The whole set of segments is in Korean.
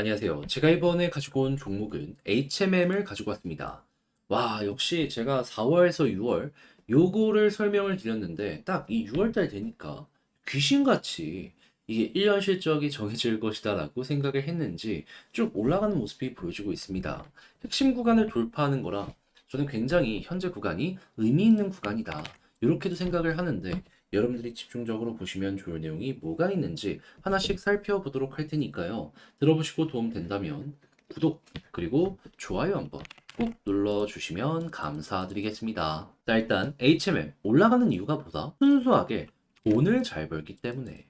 안녕하세요. 제가 이번에 가지고 온 종목은 HMM을 가지고 왔습니다. 와, 역시 제가 4월에서 6월 요거를 설명을 드렸는데 딱 이 6월달 되니까 귀신같이 이게 1년 실적이 정해질 것이다라고 생각을 했는지 쭉 올라가는 모습이 보여지고 있습니다. 핵심 구간을 돌파하는 거라 저는 굉장히 현재 구간이 의미 있는 구간이다. 이렇게도 생각을 하는데 여러분들이 집중적으로 보시면 좋을 내용이 뭐가 있는지 하나씩 살펴보도록 할 테니까요. 들어보시고 도움 된다면 구독 그리고 좋아요 한번 꾹 눌러주시면 감사드리겠습니다. 자 일단 HMM 올라가는 이유가 보다 순수하게 돈을 잘 벌기 때문에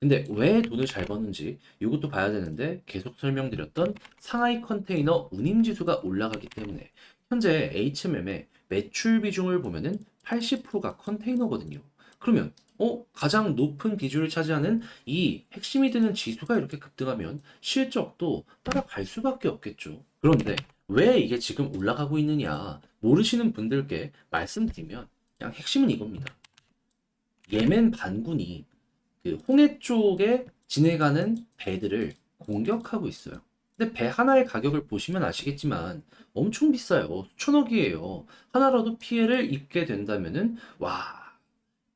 근데 왜 돈을 잘 버는지 이것도 봐야 되는데 계속 설명드렸던 상하이 컨테이너 운임 지수가 올라가기 때문에 현재 HMM의 매출 비중을 보면은 80%가 컨테이너거든요. 그러면 어 가장 높은 비중을 차지하는 이 핵심이 되는 지수가 이렇게 급등하면 실적도 따라갈 수밖에 없겠죠. 그런데 왜 이게 지금 올라가고 있느냐 모르시는 분들께 말씀드리면 그냥 핵심은 이겁니다. 예멘 반군이 그 홍해 쪽에 지내가는 배들을 공격하고 있어요. 근데 배 하나의 가격을 보시면 아시겠지만 엄청 비싸요. 수천억이에요. 하나라도 피해를 입게 된다면은 와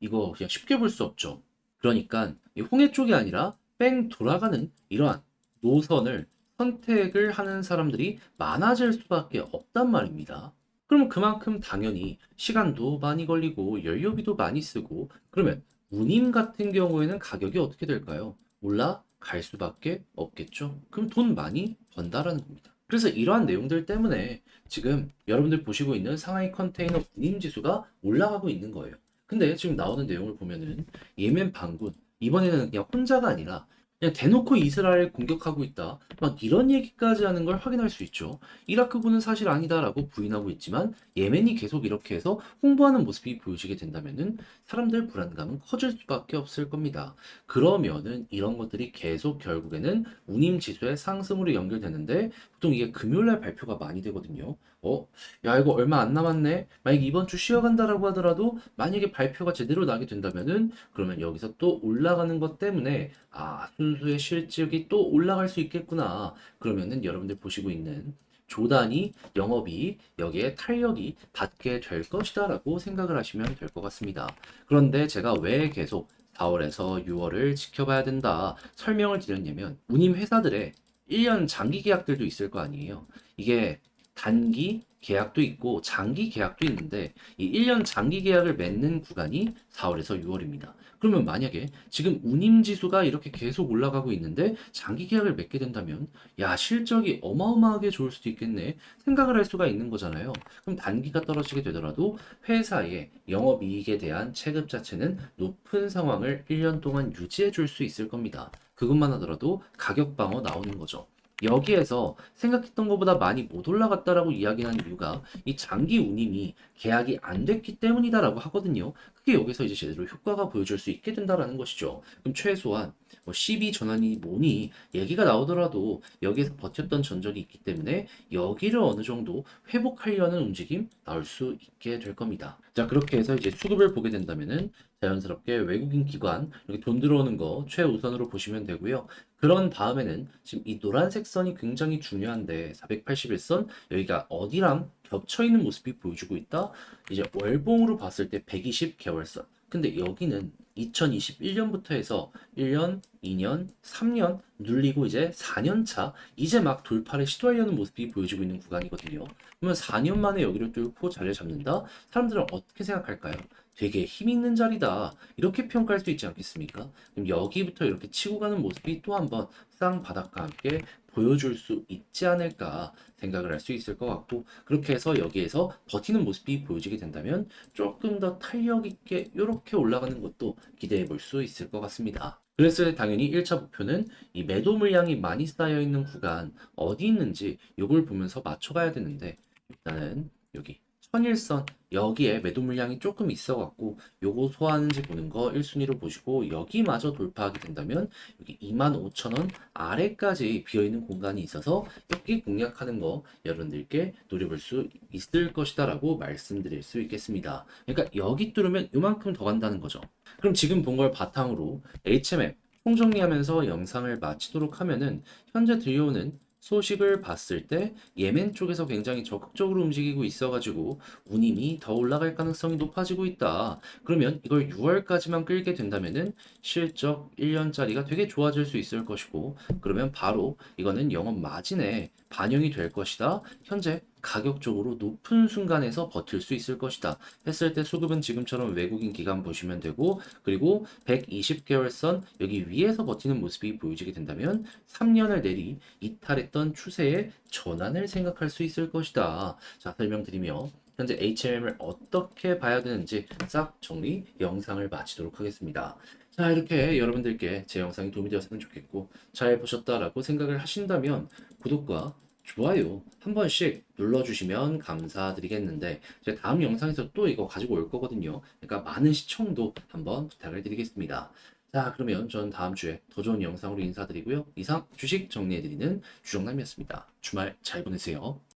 이거 그냥 쉽게 볼 수 없죠. 그러니까 이 홍해 쪽이 아니라 뺑 돌아가는 이러한 노선을 선택을 하는 사람들이 많아질 수밖에 없단 말입니다. 그러면 그만큼 당연히 시간도 많이 걸리고 연료비도 많이 쓰고 그러면 운임 같은 경우에는 가격이 어떻게 될까요? 올라갈 수밖에 없겠죠. 그럼 돈 많이 번다라는 겁니다. 그래서 이러한 내용들 때문에 지금 여러분들 보시고 있는 상하이 컨테이너 운임 지수가 올라가고 있는 거예요. 근데 지금 나오는 내용을 보면은 예멘 반군 이번에는 그냥 혼자가 아니라 그냥 대놓고 이스라엘 공격하고 있다. 막 이런 얘기까지 하는 걸 확인할 수 있죠. 이라크군은 사실 아니다라고 부인하고 있지만 예멘이 계속 이렇게 해서 홍보하는 모습이 보여지게 된다면은 사람들 불안감은 커질 수밖에 없을 겁니다. 그러면은 이런 것들이 계속 결국에는 운임 지수의 상승으로 연결되는데 보통 이게 금요일날 발표가 많이 되거든요. 어, 야 이거 얼마 안 남았네. 만약 이번 주 쉬어간다라고 하더라도 만약에 발표가 제대로 나게 된다면은 그러면 여기서 또 올라가는 것 때문에 아 순수의 실적이 또 올라갈 수 있겠구나. 그러면은 여러분들 보시고 있는 조단위 영업이 여기에 탄력이 받게 될 것이다 라고 생각을 하시면 될 것 같습니다. 그런데 제가 왜 계속 4월에서 6월을 지켜봐야 된다 설명을 드렸냐면 운임 회사들의 1년 장기 계약들도 있을 거 아니에요. 이게 단기 계약도 있고 장기 계약도 있는데 이 1년 장기 계약을 맺는 구간이 4월에서 6월입니다. 그러면 만약에 지금 운임 지수가 이렇게 계속 올라가고 있는데 장기 계약을 맺게 된다면 야 실적이 어마어마하게 좋을 수도 있겠네 생각을 할 수가 있는 거잖아요. 그럼 단기가 떨어지게 되더라도 회사의 영업 이익에 대한 체급 자체는 높은 상황을 1년 동안 유지해 줄 수 있을 겁니다. 그것만 하더라도 가격 방어 나오는 거죠. 여기에서 생각했던 것보다 많이 못 올라갔다라고 이야기하는 이유가 이 장기 운임이 계약이 안 됐기 때문이다라고 하거든요. 그게 여기서 이제 제대로 효과가 보여줄 수 있게 된다라는 것이죠. 그럼 최소한 뭐 12 전환이 뭐니 얘기가 나오더라도 여기에서 버텼던 전적이 있기 때문에 여기를 어느 정도 회복하려는 움직임 나올 수 있게 될 겁니다. 자 그렇게 해서 이제 수급을 보게 된다면은 자연스럽게 외국인 기관 이렇게 돈 들어오는 거 최우선으로 보시면 되고요. 그런 다음에는 지금 이 노란색 선이 굉장히 중요한데 481선 여기가 어디랑 겹쳐 있는 모습이 보여주고 있다. 이제 월봉으로 봤을 때 120 개월선. 근데 여기는 2021년부터 해서 1년, 2년, 3년 눌리고 이제 4년 차 이제 막 돌파를 시도하려는 모습이 보여지고 있는 구간이거든요. 그러면 4년 만에 여기를 뚫고 자리를 잡는다? 사람들은 어떻게 생각할까요? 되게 힘 있는 자리다. 이렇게 평가할 수 있지 않겠습니까? 그럼 여기부터 이렇게 치고 가는 모습이 또 한번 쌍바닥과 함께 보여줄 수 있지 않을까 생각을 할 수 있을 것 같고 그렇게 해서 여기에서 버티는 모습이 보여지게 된다면 조금 더 탄력 있게 이렇게 올라가는 것도 기대해 볼 수 있을 것 같습니다. 그래서 당연히 1차 목표는 이 매도 물량이 많이 쌓여 있는 구간 어디 있는지 이걸 보면서 맞춰가야 되는데 일단은 여기 천일선 여기에 매도 물량이 조금 있어 갖고 요거 소화하는지 보는 거 1순위로 보시고 여기마저 돌파하게 된다면 여기 25,000원 아래까지 비어 있는 공간이 있어서 여기 공략하는 거 여러분들께 노려볼 수 있을 것이다 라고 말씀드릴 수 있겠습니다. 그러니까 여기 뚫으면 요만큼 더 간다는 거죠. 그럼 지금 본 걸 바탕으로 HMM 총정리하면서 영상을 마치도록 하면은 현재 들려오는 소식을 봤을 때 예멘 쪽에서 굉장히 적극적으로 움직이고 있어가지고 운임이 더 올라갈 가능성이 높아지고 있다. 그러면 이걸 6월까지만 끌게 된다면은 실적 1년짜리가 되게 좋아질 수 있을 것이고 그러면 바로 이거는 영업 마진에 반영이 될 것이다. 현재 가격적으로 높은 순간에서 버틸 수 있을 것이다. 했을 때 수급은 지금처럼 외국인 기관 보시면 되고 그리고 120개월 선 여기 위에서 버티는 모습이 보여지게 된다면 3년을 내리 이탈했던 추세의 전환을 생각할 수 있을 것이다. 자, 설명드리며 현재 HMM을 어떻게 봐야 되는지 싹 정리 영상을 마치도록 하겠습니다. 자, 이렇게 여러분들께 제 영상이 도움이 되었으면 좋겠고 잘 보셨다라고 생각을 하신다면 구독과 좋아요 한 번씩 눌러주시면 감사드리겠는데 제가 다음 영상에서 또 이거 가지고 올 거거든요. 그러니까 많은 시청도 한번 부탁을 드리겠습니다. 자, 그러면 저는 다음 주에 더 좋은 영상으로 인사드리고요. 이상 주식 정리해드리는 주정남이었습니다. 주말 잘 보내세요.